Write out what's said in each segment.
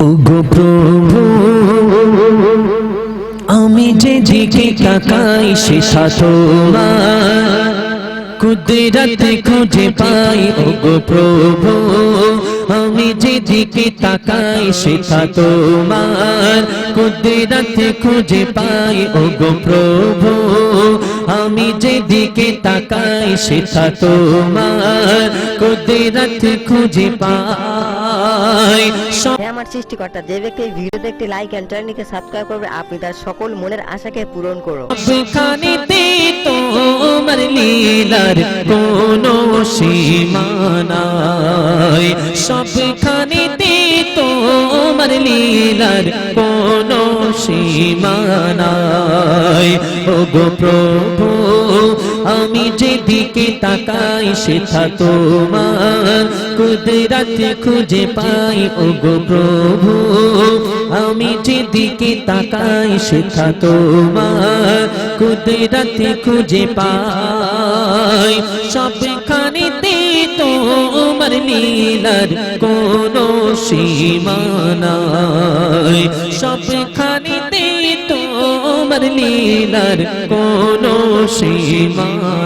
ওগো প্রভু, আমি যে দিকে তাকাই সে তোমার। কুদরত খুঁজে পাই, ওগো প্রভু, আমি যে দিকে তাকাই সেটা তোমার। কুদরত খুঁজে পাই, ওগো প্রভু, আমি যে দিকে তাকাই সেটা তোমার। কুদরত খুঁজে পাই। আমার সৃষ্টিকর্তা যে ব্যক্তি এই ভিডিওতে একটি লাইক এন্ড চ্যানেলটিকে সাবস্ক্রাইব করবে আপনি তার সকল মনের আশাকে পূরণ করো সবখানেতে তোমার লীলার কোনো সীমানায় সবখানেতে তোমার লীলার কোনো সীমানায় ওগো প্রভু আমি যেদিকে তাকাই সেটা তোমার কুদরত খুঁজে পাই, ওগো প্রভু। আমি যেদিকে তাকাই সেটা তোমার কুদরত খুঁজে পাই। সবখানেতে তোমার লীলার কোনো সীমানায় সবখানেতে তোমার লীলার কোনো সীমানায়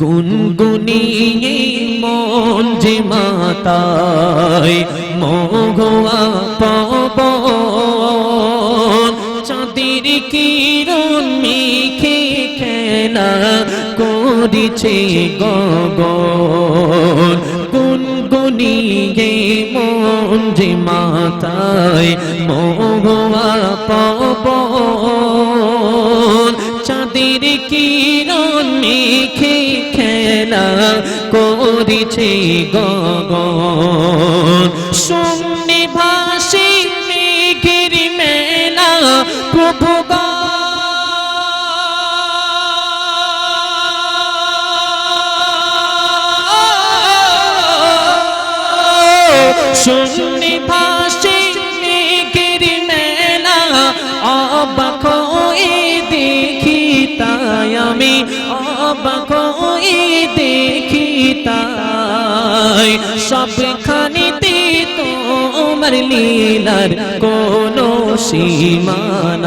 গুনগুনিয়ে মন যে মাতায় মগোয়া পবন চাঁদের কিরণ মেখে খেলা করিছে গগন। যে মাতায় মগোয়া পবন চাঁদের কিরণ মেখে খেলা করিছে গগন? শূন্য ভাসে শূন্য ভাসে মেঘের মেলা, অবাক দেখি তাই আমি, অবাক দেখি তাই। সবখানেতে তোমার লীলার কোনো সীমানায়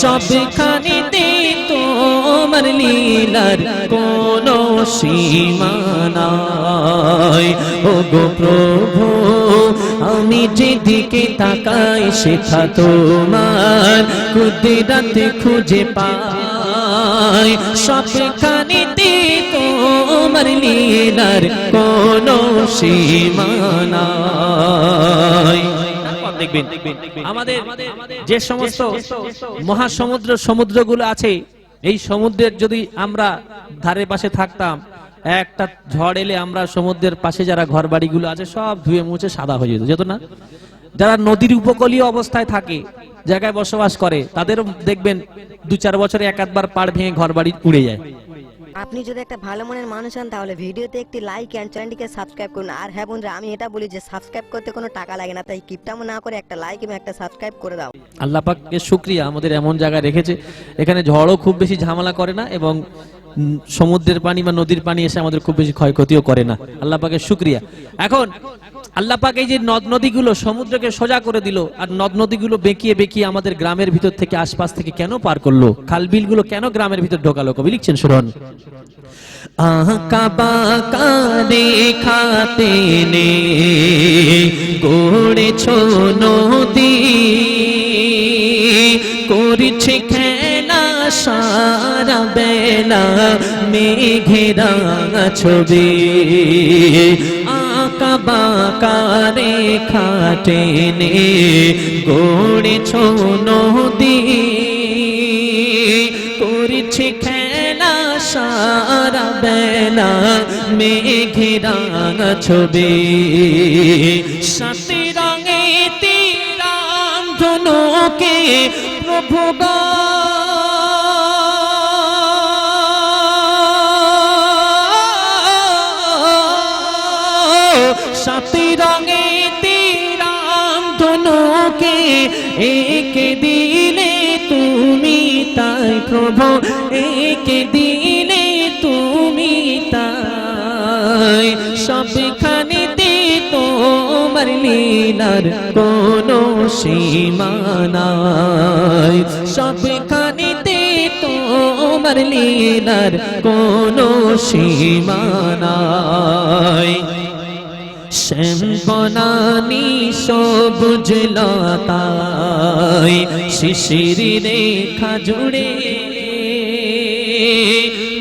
সবখানেতে তোমার লীলার কোনো সীমানায় ও গো প্রভু, আমি যেদিকে তাকাই সেটা তোমার কুদরত খুঁজে পাই। সবখানেতে তোমার লীলার কোনো সীমানায় দেখবেন, আমাদের যে সমস্ত মহাসমুদ্র সমুদ্রগুলো আছে এই সমুদ্রের যদি আমরা ধারে পাশে থাকতাম, একটা ঝড় এলে আমরা সমুদ্রের পাশে যারা ঘর বাড়িগুলো আছে সব ধুয়ে মুছে সাদা হয়ে যেত যেত না? যারা নদীর উপকূলীয় অবস্থায় থাকে, জায়গায় বসবাস করে তাদের দেখবেন দু চার বছরে এক আধবার পাড় ভেঙে ঘর বাড়ি উড়ে যায়। আপনি যদি একটা ভালো মনের মানুষ হন, তাহলে ভিডিওতে একটি লাইক এন্ড চ্যানেলটিকে সাবস্ক্রাইব করুন। আর হ্যাঁ বন্ধুরা, আমি এটা বলি যে সাবস্ক্রাইব করতে কোনো টাকা লাগে না, তাই কিপটামো না করে একটা লাইক এবং একটা সাবস্ক্রাইব করে দাও। আল্লাহ পাককে শুক্রিয়া আমাদের এমন জায়গায় রেখেছে, এখানে ঝড়ও খুব বেশি ঝামেলা করে না এবং সমুদ্রের পানি বা নদীর পানি এসে আমাদের খুব বেশি ক্ষয়ক্ষতিও করে না। আল্লাহ পাকের শুক্রিয়া। এখন আল্লাহ পাক এই যে নদ নদীগুলো সমুদ্রকে সোজা করে দিল, আর নদ নদীগুলো বেঁকিয়ে বেঁকিয়ে আমাদের গ্রামের ভিতর থেকে আশপাশ থেকে কেন পার করল? খাল বিলগুলো কেন গ্রামের ভিতর ঢোকালো? কবি লিখছেন, শুনুন। দেখাতে নে নদী, করছে খেলা সারা বেলা, মেঘেরা ছবি। আঁকা বাঁকা রেখা টেনে গড়েছ নদী করছে খেলা সারা বেলা মেঘেরা ছবি। সাথে রঙে তিরাম ধনুকে প্রভু গো সাথে রঙে তিরাম ধনুকে একে দিলে তুমি তাই প্রভু, একে দিলে তুমি তাই। সবখানেতে তোমার লীলার কোনো সীমা নাই। সবখানেতে তোমার লীলার কোনো সীমা নাই। শ্যাম বনানি সবুজ লতায় শিশির রেখা জুড়ে।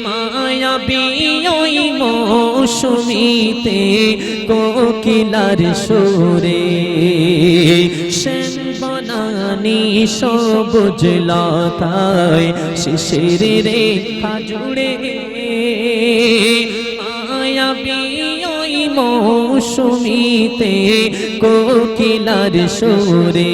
মায়াবী ওই মৌসুমিতে কোকিলার সুরে। শ্যাম বনানি সবুজ লতায় শিশির রেখা জুড়ে। মৌসুমিতে কোকিলার সুরে